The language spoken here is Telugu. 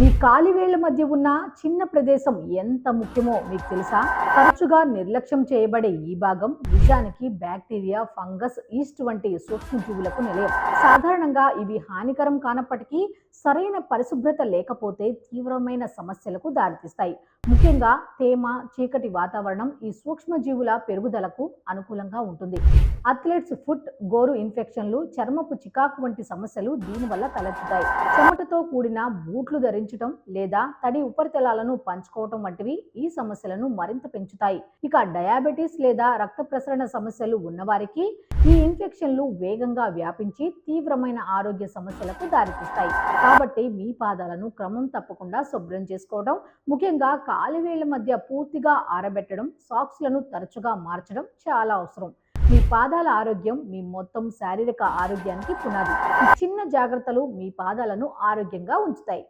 మీ కాలివేళ్ళ మధ్య ఉన్న చిన్న ప్రదేశం ఎంత ముఖ్యమో మీకు తెలుసా? తరచుగా నిర్లక్ష్యం చేయబడే ఈ భాగం నిజానికి బ్యాక్టీరియా ఫంగస్ ఈస్ట్ వంటి సూక్ష్మజీవులకు నిలయం. సాధారణంగా ఇవి హానికరం కానప్పటికీ సరైన పరిశుభ్రత లేకపోతే తీవ్రమైన సమస్యలకు దారితీస్తాయి. ముఖ్యంగా తేమ చీకటి వాతావరణం ఈ సూక్ష్మజీవుల పెరుగుదలకు అనుకూలంగా ఉంటుంది. అథ్లెట్స్ ఫుట్ గోరు ఇన్ఫెక్షన్లు చర్మపు చికాకు వంటి సమస్యలు దీనివల్ల తలెత్తుతాయి. చెమటతో కూడిన బూట్లు ధరించి పెంచడం లేదా తడి ఉపరితలాలను పంచుకోవటం వంటివి ఈ సమస్యలను మరింత పెంచుతాయి. ఇక డయాబెటీస్ లేదా రక్త ప్రసరణ సమస్యలు ఉన్నవారికి ఈ ఇన్ఫెక్షన్లు వేగంగా వ్యాపించి తీవ్రమైన ఆరోగ్య సమస్యలకు దారితీస్తాయి. కాబట్టి మీ పాదాలను క్రమం తప్పకుండా శుభ్రం చేసుకోవడం ముఖ్యంగా కాలివేళ్ళ మధ్య పూర్తిగా ఆరబెట్టడం సాక్స్లను తరచుగా మార్చడం చాలా అవసరం. మీ పాదాల ఆరోగ్యం మీ మొత్తం శారీరక ఆరోగ్యానికి పునాది. ఈ చిన్న జాగ్రత్తలు మీ పాదాలను ఆరోగ్యంగా ఉంచుతాయి.